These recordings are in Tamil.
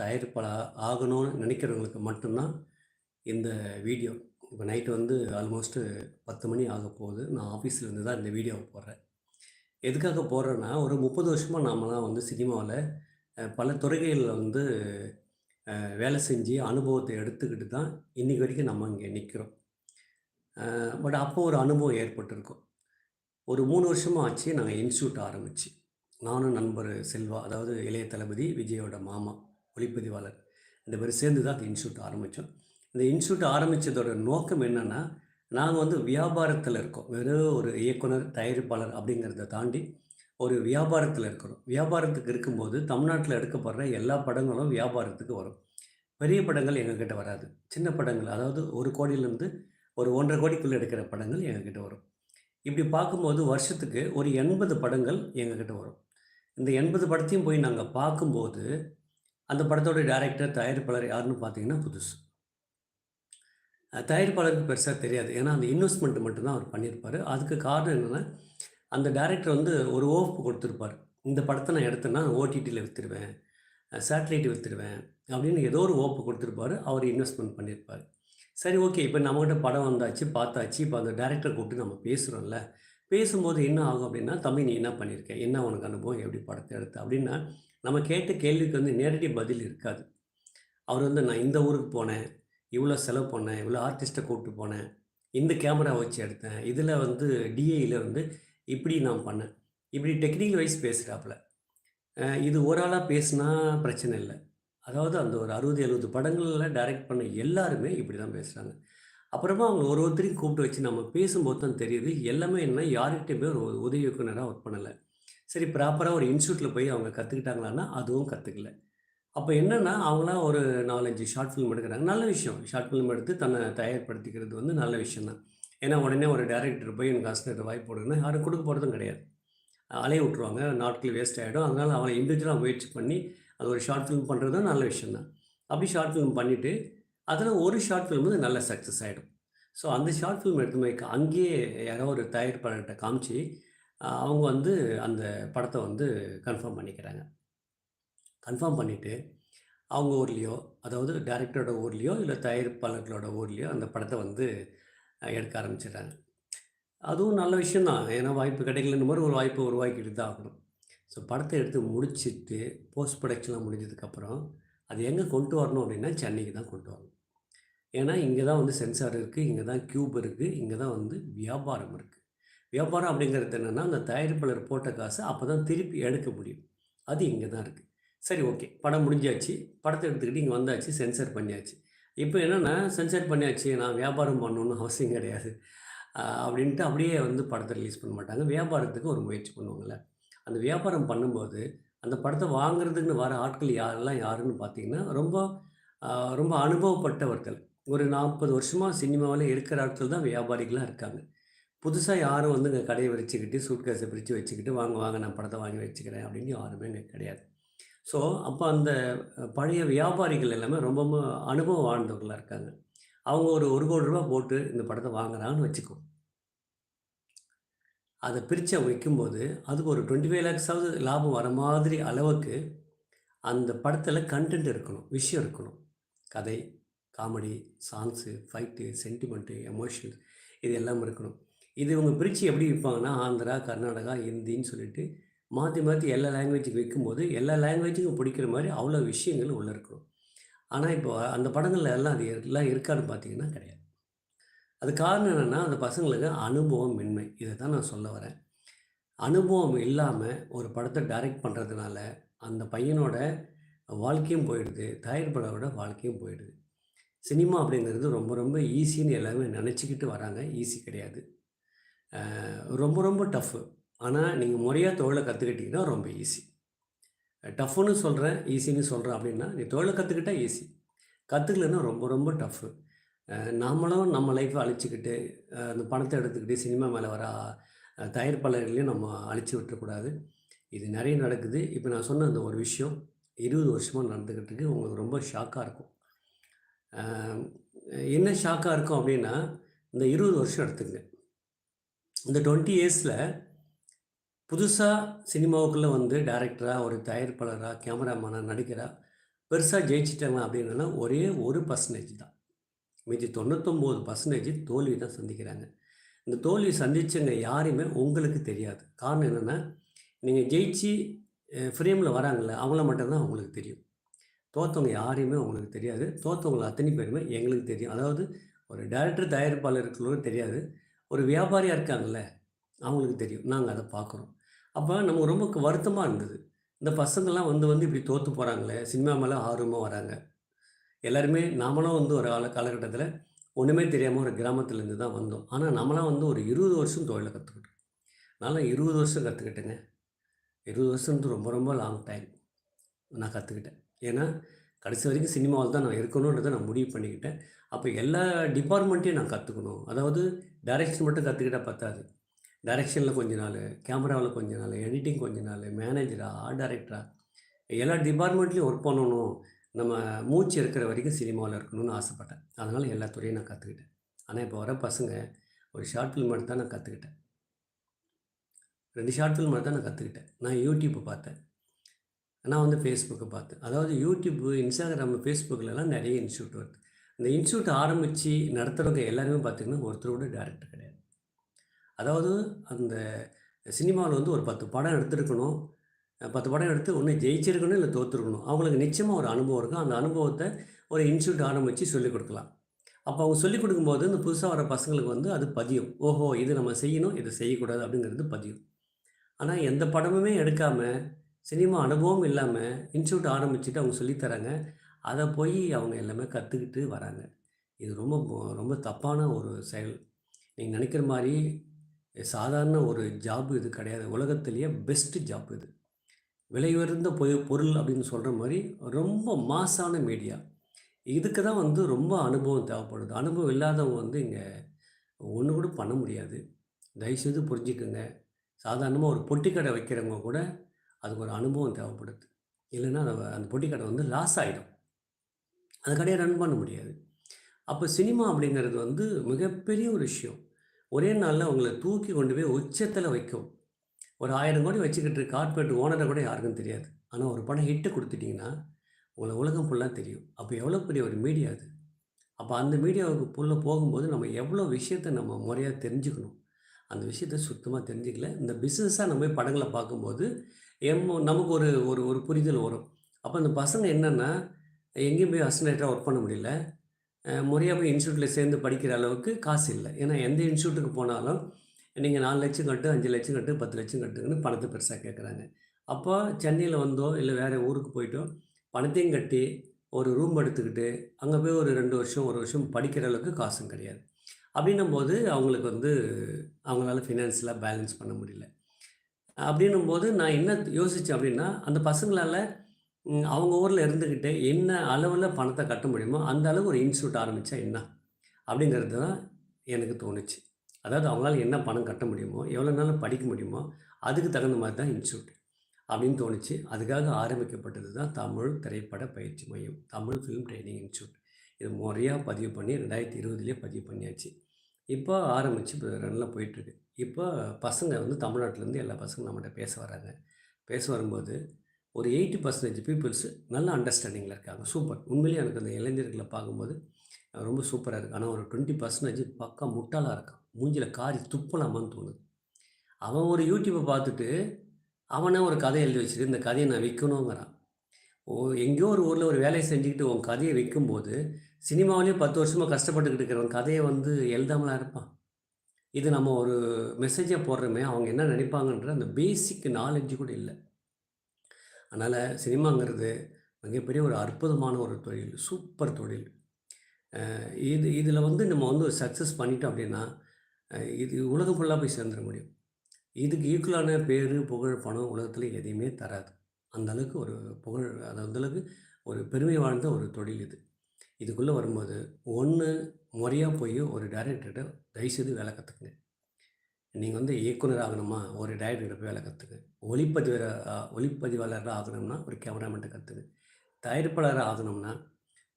தயாரிப்பாளர் ஆகணும்னு நினைக்கிறவங்களுக்கு மட்டும்தான் இந்த வீடியோ. இப்போ நைட்டு வந்து ஆல்மோஸ்ட்டு பத்து மணி ஆக போகுது. நான் ஆஃபீஸில் இருந்து தான் இந்த வீடியோவை போடுறேன். எதுக்காக போடுறேன்னா ஒரு முப்பது வருஷமாக நாமெல்லாம் வந்து சினிமாவில் பல துறைகளில் வந்து வேலை செஞ்சு அனுபவத்தை எடுத்துக்கிட்டு தான் இன்றைக்கி வரைக்கும் நம்ம இங்கே நிற்கிறோம் பட் அப்போ ஒரு அனுபவம் ஏற்பட்டிருக்கும். ஒரு மூணு வருஷமாக ஆச்சு நாங்கள் இன்ஸ்டியூட் ஆரம்பிச்சு. நானும் நண்பர் செல்வா அதாவது இளைய தளபதி விஜயோட மாமா. ஒளிப்பதிவாளர். இந்த மாதிரி சேர்ந்து தான் அந்த இன்ஸ்டியூட் ஆரம்பித்தோம் இந்த இன்ஸ்டியூட் ஆரம்பித்ததோட நோக்கம் என்னென்னா நாங்கள் வந்து வியாபாரத்தில் இருக்கோம். வெறும் ஒரு இயக்குனர் தயாரிப்பாளர் அப்படிங்கிறத தாண்டி ஒரு வியாபாரத்தில் இருக்கிறோம். வியாபாரத்துக்கு இருக்கும்போது தமிழ்நாட்டில் எடுக்கப்படுற எல்லா படங்களும் வியாபாரத்துக்கு வரும். பெரிய படங்கள் எங்ககிட்ட வராது. சின்ன படங்கள் அதாவது ஒரு கோடியிலேருந்து ஒரு ஒன்றரை கோடிக்குள்ளே எடுக்கிற படங்கள் எங்ககிட்ட வரும். இப்படி பார்க்கும்போது வருஷத்துக்கு ஒரு எண்பது படங்கள் எங்ககிட்ட வரும். இந்த எண்பது படத்தையும் போய் நாங்கள் பார்க்கும்போது அந்த படத்தோட டைரக்டர் தயாரிப்பாளர் யாருன்னு பார்த்தீங்கன்னா புதுசு. தயாரிப்பாளருக்கு பெருசாக தெரியாது. ஏன்னா அந்த இன்வெஸ்ட்மெண்ட் மட்டும்தான் அவர் பண்ணியிருப்பார். அதுக்கு காரணம் என்னென்னா அந்த டேரக்டர் வந்து ஒரு ஓப்பு கொடுத்துருப்பார். இந்த படத்தை நான் எடுத்தேன்னா ஓடிடியில் விற்றுருவேன் சேட்டலைட் விற்றுடுவேன் அப்படின்னு ஏதோ ஒரு ஓப்பு கொடுத்துருப்பாரு. அவர் இன்வெஸ்ட்மெண்ட் பண்ணியிருப்பார். சரி ஓகே. இப்போ நம்மகிட்ட படம் வந்தாச்சு பார்த்தாச்சு. இப்போ அந்த டேரக்டர் கூப்பிட்டு நம்ம பேசுகிறோம்ல பேசும்போது என்ன ஆகும் அப்படின்னா தம்பி நீ என்ன பண்ணியிருக்க என்ன உனக்கு அனுபவம்? எப்படி படத்தை எடுத்த? அப்படின்னா நம்ம கேட்ட கேள்விக்கு வந்து நேரடி பதில் இருக்காது. அவர் வந்து நான் இந்த ஊருக்கு போனேன். இவ்வளோ செலவு பண்ணேன். இவ்வளோ ஆர்டிஸ்ட்டை கூப்பிட்டு போனேன். இந்த கேமரா வச்சு எடுத்தேன். இதில் வந்து டிஏயில் வந்து இப்படி நான் பண்ணேன். இப்படி டெக்னிக்கல் வைஸ் பேசுகிறாப்புல இது ஒரு ஆளாக பேசுனா பிரச்சனை இல்லை. அதாவது அந்த ஒரு அறுபது எழுபது படங்களில் டைரக்ட் பண்ண எல்லாருமே இப்படி தான் பேசுகிறாங்க அப்புறமா அவங்க ஒரு ஒருத்தரையும் கூப்பிட்டு வச்சு நம்ம பேசும்போது தான் தெரியுது எல்லாமே என்ன யார்கிட்டயுமே ஒரு உதவி இயக்குனராக ஒர்க் பண்ணலை. சரி ப்ராப்பராக ஒரு இன்ஸ்டியூட்டில் போய் அவங்க கற்றுக்கிட்டாங்களான்னா அதுவும் கற்றுக்கல அப்போ என்னென்னா அவங்களாம் ஒரு நாலஞ்சு ஷார்ட் ஃபிலிம் எடுக்கிறாங்க. நல்ல விஷயம். ஷார்ட் ஃபிலிம் எடுத்து தன்னை தயார்படுத்திக்கிறது வந்து நல்ல விஷயம் தான் ஏன்னா உடனே ஒரு டேரக்டர் போய் எனக்கு ஆசிரியர் வாய்ப்பு போடுங்கன்னா யாரும் கொடுக்க போகிறதும் கிடையாது. அலைய விட்ருவாங்க நாட்கள் வேஸ்ட் ஆகிடும் அதனால் அவனை இண்டிவிஜுவலாக முயற்சி பண்ணி அது ஒரு ஷார்ட் ஃபிலிம் பண்ணுறதும் நல்ல விஷயம் தான் அப்படி ஷார்ட் ஃபிலிம் பண்ணிவிட்டு அதில் ஒரு ஷார்ட் ஃபிலிம் வந்து நல்ல சக்ஸஸ் ஆகிடும் ஸோ அந்த ஷார்ட் ஃபிலிம் எடுத்து போய் அங்கேயே யாரோ ஒரு தயாரிப்பாளர்கிட்ட காமிச்சு அவங்க வந்து அந்த படத்தை வந்து கன்ஃபார்ம் பண்ணிக்கிறாங்க. கன்ஃபார்ம் பண்ணிவிட்டு அவங்க ஊர்லேயோ அதாவது டேரக்டரோட ஊர்லேயோ இல்லை தயாரிப்பாளர்களோட ஊர்லேயோ அந்த படத்தை வந்து எடுக்க ஆரம்பிச்சிடுறாங்க. அதுவும் நல்ல விஷயந்தான் ஏன்னா வாய்ப்பு கிடைக்கலன்னு மாதிரி ஒரு வாய்ப்பை உருவாக்கிட்டு தான் ஆகணும். ஸோ படத்தை எடுத்து முடிச்சுட்டு போஸ்ட் ப்ரொடக்ஷன்லாம் முடிஞ்சதுக்கப்புறம் அது எங்கே கொண்டு வரணும் அப்படின்னா சென்னைக்கு தான் கொண்டு வரணும். ஏன்னா இங்கே தான் வந்து சென்சார் இருக்குது இங்கே தான் க்யூப் இருக்குது இங்கே தான் வந்து வியாபாரம் இருக்குது வியாபாரம் அப்படிங்கிறது என்னென்னா அந்த தயாரிப்பாளர் போட்ட காசை அப்போ தான் திருப்பி எடுக்க முடியும். அது இங்கே தான் இருக்குது சரி ஓகே. படம் முடிஞ்சாச்சு. படத்தை எடுத்துக்கிட்டு இங்கே வந்தாச்சு சென்சார் பண்ணியாச்சு. இப்போ என்னென்னா சென்சார் பண்ணியாச்சு நான் வியாபாரம் பண்ணணும்னு அவசியம் கிடையாது. அப்படின்ட்டு அப்படியே வந்து படத்தை ரிலீஸ் பண்ண மாட்டாங்க. வியாபாரத்துக்கு ஒரு முயற்சி பண்ணுவாங்கள்ல அந்த வியாபாரம் பண்ணும்போது அந்த படத்தை வாங்குறதுக்குன்னு வர ஆட்கள் யாரெல்லாம் யாருன்னு பார்த்தீங்கன்னா ரொம்ப ரொம்ப அனுபவப்பட்டவர்கள். ஒரு நாற்பது வருஷமாக சினிமாவில் இருக்கிற ஆட்கள் தான் வியாபாரிகளாக இருக்காங்க. புதுசாக யாரும் வந்து இங்கே கடையை விரிச்சுக்கிட்டு சூட்கேஸை பிரித்து வச்சுக்கிட்டு வாங்க வாங்க நான் படத்தை வாங்கி வச்சுக்கிறேன் அப்படின்னு யாருமே இங்கே கிடையாது. ஸோ அப்போ அந்த பழைய வியாபாரிகள் எல்லாமே ரொம்ப அனுபவம் வாழ்ந்தவர்களாக இருக்காங்க. அவங்க ஒரு ஒரு கோடி ரூபா போட்டு இந்த படத்தை வாங்குறாங்கன்னு வச்சுக்கோ. அதை பிரித்து வைக்கும்போது அதுக்கு ஒரு டுவெண்ட்டி ஃபைவ் லேக்ஸாவது லாபம் வர மாதிரி அளவுக்கு அந்த படத்தில் கண்டென்ட் இருக்கணும் விஷயம் இருக்கணும். கதை comedy songs fight sentiment emotional இது எல்லாம் இருக்கணும். இது இவங்க பிரித்து எப்படி விற்பாங்கன்னா ஆந்திரா கர்நாடகா ஹிந்தின்னு சொல்லிட்டு மாற்றி மாற்றி எல்லா லாங்குவேஜுக்கு விற்கும்போது எல்லா லாங்குவேஜுக்கும் பிடிக்கிற மாதிரி அவ்வளோ விஷயங்கள் உள்ளே இருக்கணும். ஆனால் இப்போ அந்த படங்கள்ல எல்லாம் அது எல்லாம் இருக்கான்னு பார்த்தீங்கன்னா கிடையாது. அது காரணம் என்னென்னா அந்த பசங்களுக்கு அனுபவம் இன்மை. இதை தான் நான் சொல்ல வரேன். அனுபவம் இல்லாமல் ஒரு படத்தை டைரக்ட் பண்ணுறதுனால அந்த பையனோட வாழ்க்கையும் போயிடுது தயாரிப்பாளரோட வாழ்க்கையும் போயிடுது. சினிமா அப்படிங்கிறது ரொம்ப ரொம்ப ஈஸின்னு எல்லாமே நினச்சிக்கிட்டு வராங்க. ஈஸி கிடையாது. ரொம்ப ரொம்ப டஃப்பு ஆனால் நீங்கள் முறையாக தொழிலை கற்றுக்கிட்டிங்கன்னா ரொம்ப ஈஸி. டஃப்னு சொல்கிறேன் ஈஸின்னு சொல்கிறேன் அப்படின்னா நீ தொழிலை கற்றுக்கிட்டா ஈஸி. கற்றுக்கலன்னா ரொம்ப ரொம்ப டஃப்பு நாமளும் நம்ம லைஃப்பை அழிச்சிக்கிட்டு அந்த பணத்தை எடுத்துக்கிட்டு சினிமா மேலே வர தயாரிப்பாளர்களையும் நம்ம அழிச்சு விட்டுறக்கூடாது. இது நிறைய நடக்குது. இப்போ நான் சொன்ன அந்த ஒரு விஷயம் இருபது வருஷமாக நடந்துக்கிட்டு இருக்கு. உங்களுக்கு ரொம்ப ஷாக்காக இருக்கும். என்ன ஷாக்காக இருக்கும் அப்படின்னா இந்த இருபது வருஷம் எடுத்துங்க இந்த டுவெண்ட்டி இயர்ஸில் புதுசாக சினிமாவுக்குள்ளே வந்து டைரக்டராக ஒரு தயாரிப்பாளராக கேமராமேனாக நடிகராக பெருசாக ஜெயிச்சிட்டாங்க அப்படின்னா ஒரே ஒரு பர்சன்டேஜ் தான். மீதி தொண்ணூத்தொம்பது பர்சன்டேஜ் தோல்வி தான் சந்திக்கிறாங்க. இந்த தோல்வி சந்தித்தவங்க யாரையுமே உங்களுக்கு தெரியாது. காரணம் என்னென்னா நீங்கள் ஜெயிச்சு ஃப்ரேமில் வராங்களே அவங்கள மட்டும்தான் அவங்களுக்கு தெரியும். தோற்றவங்க யாரையுமே உங்களுக்கு தெரியாது. தோற்றவங்களை அத்தனை பேருமே எங்களுக்கு தெரியும். அதாவது ஒரு டேரக்டர் தயாரிப்பாளர்களும் தெரியாது. ஒரு வியாபாரியாக இருக்காங்கல்ல அவங்களுக்கு தெரியும். நாங்கள் அதை பார்க்குறோம். அப்போ நமக்கு ரொம்ப வருத்தமாக இருந்தது. இந்த பசங்கள்லாம் வந்து வந்து இப்படி தோற்று போகிறாங்களே சினிமா மேலே ஆர்வமாக வராங்க. எல்லாருமே நாமளும் வந்து ஒரு கால காலகட்டத்தில் ஒன்றுமே தெரியாமல் ஒரு கிராமத்துலேருந்து தான் வந்தோம். ஆனால் நம்மளாம் வந்து ஒரு இருபது வருஷம் தொழிலை கற்றுக்கிட்டோம் நல்லா இருபது வருஷம் கற்றுக்கிட்டேங்க இருபது வருஷம் வந்து ரொம்ப ரொம்ப லாங் டைம் நான் கற்றுக்கிட்டேன் ஏன்னா கடைசி வரைக்கும் சினிமாவில் தான் நான் இருக்கணுன்றதை நான் முடிவு பண்ணிக்கிட்டேன். அப்போ எல்லா டிபார்ட்மெண்ட்டையும் நான் கற்றுக்கணும் அதாவது டைரெக்ஷன் மட்டும் கற்றுக்கிட்டால் பத்தாது. டைரெக்ஷனில் கொஞ்ச நாள் கேமராவில் கொஞ்ச நாள் எடிட்டிங் கொஞ்ச நாள் மேனேஜராக ஆர்ட் டைரக்டராக எல்லா டிபார்ட்மெண்ட்லேயும் ஒர்க் பண்ணணும். நம்ம மூச்சு இருக்கிற வரைக்கும் சினிமாவில் இருக்கணும்னு ஆசைப்பட்டேன். அதனால் எல்லா துறையும் நான் கற்றுக்கிட்டேன் ஆனால் இப்போ வர பசங்க ஒரு ஷார்ட் ஃபில்ம் எடுத்து தான் நான் கற்றுக்கிட்டேன் ரெண்டு ஷார்ட் ஃபில்ம் தான் நான் கற்றுக்கிட்டேன் நான் யூடியூப்பை பார்த்தேன். நான் வந்து ஃபேஸ்புக்கை பார்த்தேன். அதாவது யூடியூப்பு இன்ஸ்டாகிராம் ஃபேஸ்புக்கிலலாம் நிறைய இன்ஸ்டியூட் வருது. இந்த இன்ஸ்டியூட் ஆரம்பித்து நடத்துகிறவங்க எல்லாருமே பார்த்திங்கன்னா ஒருத்தரோட டேரக்டர் கிடையாது. அதாவது அந்த சினிமாவில் வந்து ஒரு பத்து படம் எடுத்துருக்கணும். பத்து படம் எடுத்து ஒன்று ஜெயிச்சிருக்கணும் இல்லை தோற்றுருக்கணும் அவங்களுக்கு நிச்சயமாக ஒரு அனுபவம் இருக்கும். அந்த அனுபவத்தை ஒரு இன்ஸ்டியூட் ஆரம்பித்து சொல்லிக் கொடுக்கலாம். அப்போ அவங்க சொல்லிக் கொடுக்கும்போது இந்த புதுசாக வர பசங்களுக்கு வந்து அது பதியும். ஓஹோ இது நம்ம செய்யணும் இதை செய்யக்கூடாது அப்படிங்கிறது பதியும். ஆனால் எந்த படமுமே எடுக்காமல் சினிமா அனுபவம் இல்லாமல் இன்ஸ்டியூட் ஆரம்பிச்சுட்டு அவங்க சொல்லித்தராங்க அதை போய் அவங்க எல்லாமே கற்றுக்கிட்டு வராங்க. இது ரொம்ப ரொம்ப தப்பான ஒரு செயல். நீங்கள் நினைக்கிற மாதிரி சாதாரண ஒரு ஜாப் இது கிடையாது. உலகத்திலேயே பெஸ்ட்டு ஜாப் இது. விலை உயர்ந்த பொ பொருள் அப்படின்னு சொல்கிற மாதிரி ரொம்ப மாசான மீடியா. இதுக்கு தான் வந்து ரொம்ப அனுபவம் தேவைப்படுது. அனுபவம் இல்லாதவங்க வந்து இங்கே ஒன்று கூட பண்ண முடியாது. தயவுசெய்து புரிஞ்சுக்குங்க. சாதாரணமாக ஒரு பொட்டி கடை வைக்கிறவங்க கூட அதுக்கு ஒரு அனுபவம் தேவைப்படுது. இல்லைன்னா அந்த அந்த பொட்டி கடை வந்து லாஸ் ஆகிடும் அந்த கடையை ரன் பண்ண முடியாது. அப்போ சினிமா அப்படிங்கிறது வந்து மிகப்பெரிய ஒரு விஷயம். ஒரே நாளில் அவங்கள தூக்கி கொண்டு போய் உச்சத்தில் வைக்கும். ஒரு ஆயிரம் கோடி வச்சுக்கிட்டு கார்பரேட் ஓனரை கூட யாருக்கும் தெரியாது. ஆனால் ஒரு படம் ஹிட்டு கொடுத்துட்டிங்கன்னா உங்களை உலகம் ஃபுல்லாக தெரியும். அப்போ எவ்வளோ பெரிய ஒரு மீடியா அது. அப்போ அந்த மீடியாவுக்கு புள்ள போகும்போது நம்ம எவ்வளோ விஷயத்தை நம்ம முறையாக தெரிஞ்சுக்கணும். அந்த விஷயத்த சுத்தமாக தெரிஞ்சுக்கல. இந்த பிஸ்னஸாக நம்ம போய் படங்களை பார்க்கும்போது எம் நமக்கு ஒரு ஒரு ஒரு புரிதல் வரும். அப்போ அந்த பசங்க என்னென்னா எங்கேயும் போய் அசிஸ்டண்ட்டாக ஒர்க் பண்ண முடியல. முறையாக போய் இன்ஸ்டியூட்டில் சேர்ந்து படிக்கிற அளவுக்கு காசு இல்லை. ஏன்னா எந்த இன்ஸ்டியூட்டுக்கு போனாலும் நீங்கள் நாலு லட்சம் கட்டு அஞ்சு லட்சம் கட்டு பத்து லட்சம் கட்டுங்கன்னு பணத்தை பெருசாக கேட்குறாங்க அப்போ சென்னையில் வந்தோ இல்லை வேறு ஊருக்கு போயிட்டோ பணத்தையும் கட்டி ஒரு ரூம் எடுத்துக்கிட்டு அங்கே போய் ஒரு ரெண்டு வருஷம் ஒரு வருஷம் படிக்கிற அளவுக்கு காசும் கிடையாது. அப்படின்னும் போது அவங்களுக்கு வந்து அவங்களால ஃபினான்ஸில் பேலன்ஸ் பண்ண முடியல. அப்படின்னும் போது நான் என்ன யோசித்தேன் அப்படின்னா அந்த பசங்களால் அவங்க ஊரில் இருந்துக்கிட்டு என்ன அளவில் பணத்தை கட்ட முடியுமோ அந்த அளவு ஒரு இன்ஸ்டியூட் ஆரம்பித்தா என்ன? அப்படிங்கிறது தான் எனக்கு தோணுச்சு. அதாவது அவங்களால என்ன பணம் கட்ட முடியுமோ எவ்வளோ நாளும் படிக்க முடியுமோ அதுக்கு தகுந்த மாதிரி தான் இன்ஸ்டியூட் அப்படின்னு தோணுச்சு. அதுக்காக ஆரம்பிக்கப்பட்டது தான் தமிழ் திரைப்பட பயிற்சி மையம். தமிழ் ஃபிலிம் ட்ரைனிங் இன்ஸ்டியூட் இது முறையாக பதிவு பண்ணி ரெண்டாயிரத்தி இருபதுலேயே பதிவு பண்ணியாச்சு. இப்போ ஆரம்பித்து இப்போ நல்லா போயிட்டுருக்கு. இப்போ பசங்க வந்து தமிழ்நாட்டிலேருந்து எல்லா பசங்களும் நம்மகிட்ட பேச வராங்க. பேச வரும்போது ஒரு எயிட்டி பர்சன்டேஜ் பீப்புள்ஸ் நல்ல அண்டர்ஸ்டாண்டிங்கில் இருக்காங்க. சூப்பர். உண்மையிலேயே எனக்கு அந்த இளைஞர்களை பார்க்கும்போது ரொம்ப சூப்பராக இருக்குது ஆனால் ஒரு டுவெண்ட்டி பர்சன்டேஜ் பக்கா முட்டாளாக இருக்கான். மூஞ்சில் காரி துப்பலாமான்னு தோணுது. அவன் ஒரு யூடியூப்பை பார்த்துட்டு அவனே ஒரு கதை எழுதி வச்சுட்டு இந்த கதையை நான் விற்கணுங்கிறான் ஓ எங்கேயோ ஒரு ஊரில் ஒரு வேலையை செஞ்சுக்கிட்டு உன் கதையை விற்கும்போது சினிமாவிலேயே பத்து வருஷமாக கஷ்டப்பட்டுக்கிட்டு இருக்கிறவன் கதையை வந்து எழுதாமலாம் இருப்பான். இது நம்ம ஒரு மெசேஜை போடுறோமே அவங்க என்ன நினைப்பாங்கன்ற அந்த பேசிக் நாலேஜ் கூட இல்லை. அதனால் சினிமாங்கிறது மிகப்பெரிய ஒரு அற்புதமான ஒரு தொழில் சூப்பர் தொழில். இது இதில் வந்து நம்ம வந்து ஒரு சக்ஸஸ் பண்ணிட்டோம் அப்படின்னா இது உலகம் ஃபுல்லாக போய் சேர்ந்துட முடியும். இதுக்கு ஈக்குவலான பேர் புகழ் பணம் உலகத்தில் எதையுமே தராது. அந்தளவுக்கு ஒரு புகழ் அது அந்தளவுக்கு ஒரு பெருமை வாழ்ந்த ஒரு தொழில் இது. இதுக்குள்ளே வரும்போது ஒன்று முறையாக போய் ஒரு டைரக்டர்கிட்ட தயவுசெய்து வேலை கற்றுக்குங்க நீங்கள் வந்து இயக்குனர் ஆகணுமா? ஒரு டைரக்டர்கிட்ட போய் வேலை கற்றுக்கு ஒளிப்பதிவர ஒளிப்பதிவாளராக ஆகணும்னா ஒரு கேமராமேன்ட்ட கற்றுக்கு தயாரிப்பாளராக ஆகணும்னா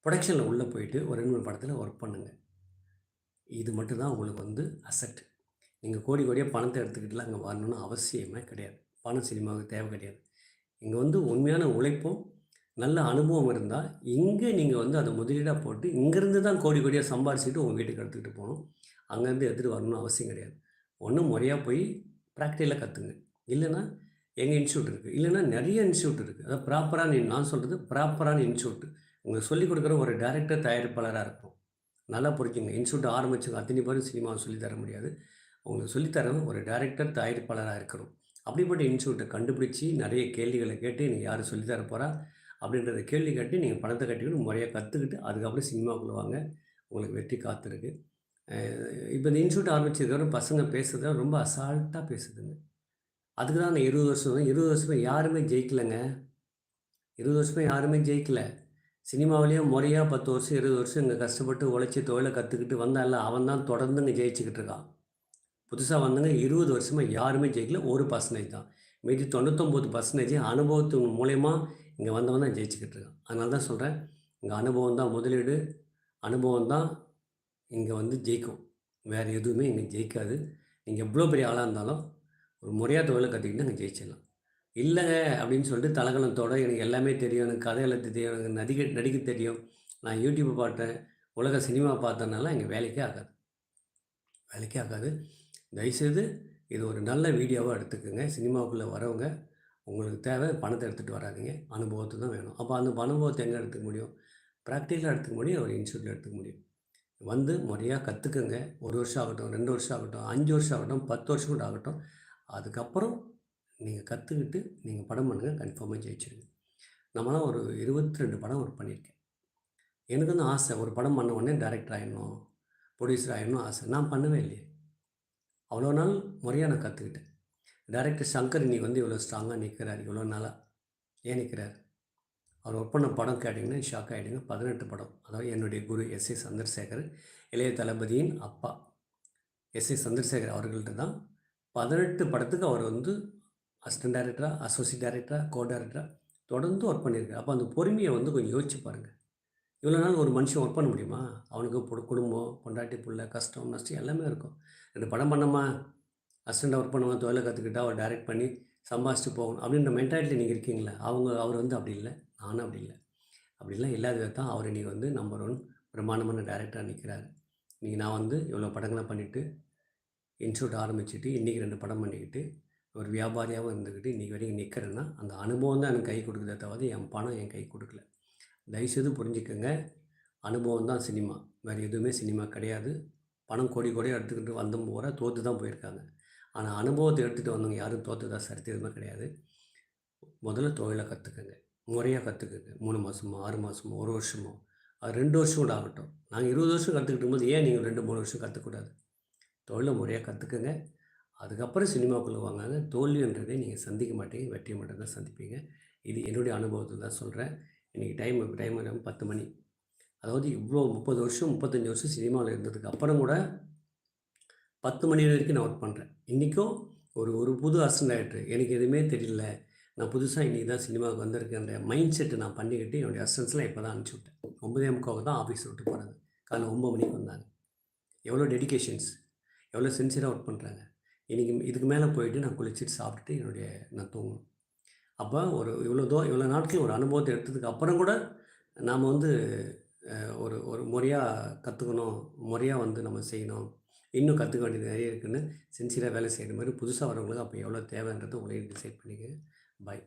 ப்ரொடக்ஷனில் உள்ளே போயிட்டு ஒரு ரெண்டு மூணு படத்தில் ஒர்க் பண்ணுங்கள் இது மட்டும்தான் உங்களுக்கு வந்து அசட் நீங்கள் கோடி கோடியாக பணத்தை எடுத்துக்கிட்டுலாம் அங்கே வரணும்னு அவசியமே கிடையாது. பணம் சினிமாவுக்கு தேவை கிடையாது. இங்கே வந்து உண்மையான உழைப்பும் நல்ல அனுபவம் இருந்தால் இங்கே நீங்கள் வந்து அதை முதலீடாக போட்டு இங்கேருந்து தான் கோடி கோடியாக சம்பாரிச்சுட்டு உங்கள் வீட்டுக்கு எடுத்துக்கிட்டு போகணும். அங்கேருந்து எடுத்துகிட்டு வரணும்னு அவசியம் கிடையாது. ஒன்றும் முறையாக போய் ப்ராக்டிக்கலாக கற்றுங்க இல்லைன்னா எங்கள் இன்ஸ்டியூட் இருக்குது இல்லைன்னா நிறைய இன்ஸ்டியூட் இருக்குது அதாவது ப்ராப்பரான நான் சொல்கிறது ப்ராப்பரான இன்ஸ்டியூட் உங்களுக்கு சொல்லிக் கொடுக்குற ஒரு டைரக்டர் தயாரிப்பாளராக இருக்கும் நல்லா புரிஞ்சுங்க. இன்ஸ்டியூட் ஆரம்பிச்சுங்க அத்தனை பேரும் சினிமாவை சொல்லித்தர முடியாது. உங்களுக்கு சொல்லித்தரவங்க ஒரு டைரக்டர் தயாரிப்பாளராக இருக்கணும். அப்படிப்பட்ட இன்ஸ்டியூட்டை கண்டுபிடிச்சி நிறைய கேள்விகளை கேட்டு நீங்கள் யார் சொல்லித்தர போகிறா அப்படின்றத கேள்வி கட்டி நீங்கள் பணத்தை கட்டிக்கிட்டு முறையாக கற்றுக்கிட்டு அதுக்கப்புறம் சினிமாவுக்குள்ள வாங்க. உங்களுக்கு வெற்றி காத்திருக்கு இப்போ இந்த இன்ஸ்டியூட் ஆரம்பிச்சதுக்கப்புறம் பசங்க பேசுகிறத ரொம்ப அசால்ட்டாக பேசுதுங்க. அதுக்கு தான் அந்த இருபது வருஷம் இருபது வருஷமே யாருமே ஜெயிக்கலைங்க. இருபது வருஷமே யாருமே ஜெயிக்கலை. சினிமாவிலேயே முறையாக பத்து வருஷம் இருபது வருஷம் இங்கே கஷ்டப்பட்டு உழைச்சி தொழிலை கற்றுக்கிட்டு வந்தால அவன் தான் தொடர்ந்து இங்கே ஜெயிச்சுக்கிட்டு இருக்கான். புதுசாக வந்தவங்க இருபது வருஷமாக யாருமே ஜெயிக்கல. ஒரு பர்சன்டேஜ் தான். மீதி தொண்ணூத்தொம்பது பர்சன்டேஜ் அனுபவத்து மூலயமா இங்கே வந்தவன் தான் ஜெயிச்சுக்கிட்டு இருக்கான். அதனால தான் சொல்கிறேன் இங்கே அனுபவம் தான் முதலீடு அனுபவம் தான் இங்கே வந்து ஜெயிக்கும். வேறு எதுவுமே இங்கே ஜெயிக்காது. நீங்கள் எவ்வளோ பெரிய ஆளாக இருந்தாலும் ஒரு முறையாக தொழிலை கற்றுக்கிட்டு அங்கே ஜெயிச்சிடலாம். இல்லைங்க அப்படின்னு சொல்லிட்டு தலகலத்தோட எனக்கு எல்லாமே தெரியும் எனக்கு கதை எழுத்து தெரியும் எனக்கு நடிக்க நடிக்க தெரியும். நான் யூடியூப்பை பார்த்தேன் உலக சினிமா பார்த்தனால எங்கள் வேலைக்கே ஆகாது. வேலைக்கே ஆகாது. தயவுசெய்து இது ஒரு நல்ல வீடியோவாக எடுத்துக்கோங்க. சினிமாவுக்குள்ளே வரவங்க உங்களுக்கு தேவை பணத்தை எடுத்துகிட்டு வராதிங்க. அனுபவத்தை தான் வேணும். அப்போ அந்த அனுபவத்தை எங்கே எடுத்துக்க முடியும்? ப்ராக்டிக்கலாக எடுத்துக்க முடியும் ஒரு இன்ஸ்டியூட்டில் எடுத்துக்க முடியும். வந்து முறையாக கற்றுக்குங்க ஒரு வருஷம் ஆகட்டும் ரெண்டு வருஷம் ஆகட்டும் அஞ்சு வருஷம் ஆகட்டும் பத்து வருஷம் கூட ஆகட்டும். அதுக்கப்புறம் நீங்கள் கற்றுக்கிட்டு நீங்கள் படம் பண்ணுங்கள் கன்ஃபார்மாக ஜெயிச்சிருங்க. நம்மளாம் ஒரு இருபத்தி ரெண்டு படம் ஒர்க் பண்ணியிருக்கேன். எனக்கு வந்து ஆசை ஒரு படம் பண்ண உடனே டேரக்டர் ஆகிடணும் ப்ரொடியூசர் ஆகிடணும் ஆசை. நான் பண்ணவே இல்லையே. அவ்வளோ நாள் முறையாக நான் கற்றுக்கிட்டேன் டேரக்டர் சங்கர் இன்னைக்கு வந்து இவ்வளோ ஸ்ட்ராங்காக நிற்கிறார் இவ்வளோ நாளாக ஏன் நிற்கிறார் அவர் ஒர்க் பண்ண படம் கேட்டிங்கன்னா ஷாக் ஆகிடுங்க பதினெட்டு படம். அதாவது என்னுடைய குரு எஸ் ஏ சந்திரசேகர் இளைய தளபதியின் அப்பா எஸ் ஏ சந்திரசேகர் அவர்கள்ட்ட தான் பதினெட்டு படத்துக்கு அவர் வந்து அசிஸ்டன்ட் டைரக்டராக அசோசியேட் டைரக்டராக கோ டைரக்டராக தொடர்ந்து ஒர்க் பண்ணியிருக்காரு. அப்போ அந்த பொறுமையை வந்து கொஞ்சம் யோசிச்சு பாருங்கள் இவ்வளோ நாள் ஒரு மனுஷன் ஒர்க் பண்ண முடியுமா? அவனுக்கு குடும்பம் பொண்டாட்டி பிள்ளை கஷ்டம் நஷ்டம் எல்லாமே இருக்கும். ரெண்டு படம் பண்ணமா? அசிஸ்டண்ட்டாக ஒர்க் பண்ணுவாங்க தொழிலை கற்றுக்கிட்டா அவர் டைரக்ட் பண்ணி சம்பாதிச்சுட்டு போகணும். அப்படின்ற மென்டாலிட்டி நீங்கள் இருக்கீங்களா அவங்க அவர் வந்து அப்படி இல்லை நானும் அப்படி இல்லை. அப்படிலாம் இல்லாத தான் அவர் இன்றைக்கி வந்து நம்பர் ஒன் பிரம்மாண்டமான டேரக்டராக நிற்கிறாரு இன்றைக்கி நான் வந்து இவ்வளோ படங்களை பண்ணிவிட்டு இன்ஸ்டியூட் ஆரம்பிச்சுட்டு இன்றைக்கி ரெண்டு படம் பண்ணிக்கிட்டு ஒரு வியாபாரியாகவும் இருந்துக்கிட்டு இன்றைக்கி வரைக்கும் நிற்கிறேன்னா அந்த அனுபவம் தான் எனக்கு கை கொடுக்குதே தவிர என் பணம் என் கை கொடுக்கல. தயவுசெய்து புரிஞ்சுக்கோங்க அனுபவம் தான் சினிமா. வேறு எதுவுமே சினிமா கிடையாது. பணம் கோடி கோடியாக எடுத்துக்கிட்டு வந்தும் போகிற தோற்று தான் போயிருக்காங்க. ஆனால் அனுபவத்தை எடுத்துகிட்டு வந்தவங்க யாரும் தோற்றுதா சரித்திரமே கிடையாது. முதல்ல தொழிலை கற்றுக்குங்க முறையாக கற்றுக்குங்க மூணு மாதமோ ஆறு மாதமோ ஒரு வருஷமோ அது ரெண்டு வருஷம் கூட ஆகட்டும். நாங்கள் இருபது வருஷம் கற்றுக்கிட்டும் போது ஏன் நீங்கள் ரெண்டு மூணு வருஷம் கற்றுக்கூடாது தொழிலை முறையாக கற்றுக்குங்க அதுக்கப்புறம் சினிமாவுக்குள்ளே வாங்காங்க. தோல்வின்றதை நீங்கள் சந்திக்க மாட்டீங்க. வெற்றி மட்டும் தான் சந்திப்பீங்க. இது என்னுடைய அனுபவத்தில் தான் சொல்கிறேன் இன்றைக்கி டைம் டைம் பத்து மணி. அதாவது இவ்வளோ முப்பது வருஷம் முப்பத்தஞ்சு வருஷம் சினிமாவில் இருந்ததுக்கு அப்புறம் கூட பத்து மணி வரைக்கும் நான் ஒர்க் பண்ணுறேன் இன்றைக்கும் ஒரு ஒரு புது அசன் ஆகிட்டு எனக்கு எதுவுமே தெரியல. நான் புதுசாக இன்றைக்கி தான் சினிமாவுக்கு வந்திருக்கேன்ற மைண்ட் செட்டு நான் பண்ணிக்கிட்டு என்னுடைய அசன்ஸ்லாம் இப்போ தான் அனுப்பிச்சி விட்டேன். ஒன்பதே முக்காவுக்கு தான் ஆஃபீஸ் விட்டு போகிறாங்க காலைல ஒம்பது மணிக்கு வந்தாங்க. எவ்வளோ டெடிக்கேஷன்ஸ் எவ்வளோ சின்சியராக ஒர்க் பண்ணுறாங்க இன்றைக்கி இதுக்கு மேலே போயிட்டு நான் குளிச்சுட்டு சாப்பிட்டுட்டு என்னுடைய நான் தூங்கணும். அப்போ ஒரு இவ்வளோ தோ இவ்வளோ நாட்கள் ஒரு அனுபவத்தை எடுத்ததுக்கு அப்புறம் கூட நாம் வந்து ஒரு ஒரு முறையாக கற்றுக்கணும் முறையாக வந்து நம்ம செய்யணும். இன்னும் கற்றுக்க வேண்டியது நிறைய இருக்குதுன்னு சின்சியராக வேலை செய்கிற மாதிரி புதுசாக வரவங்களுக்கு அப்போ எவ்வளோ தேவைன்றது உங்களையும் டிசைட் பண்ணிக்க பாய்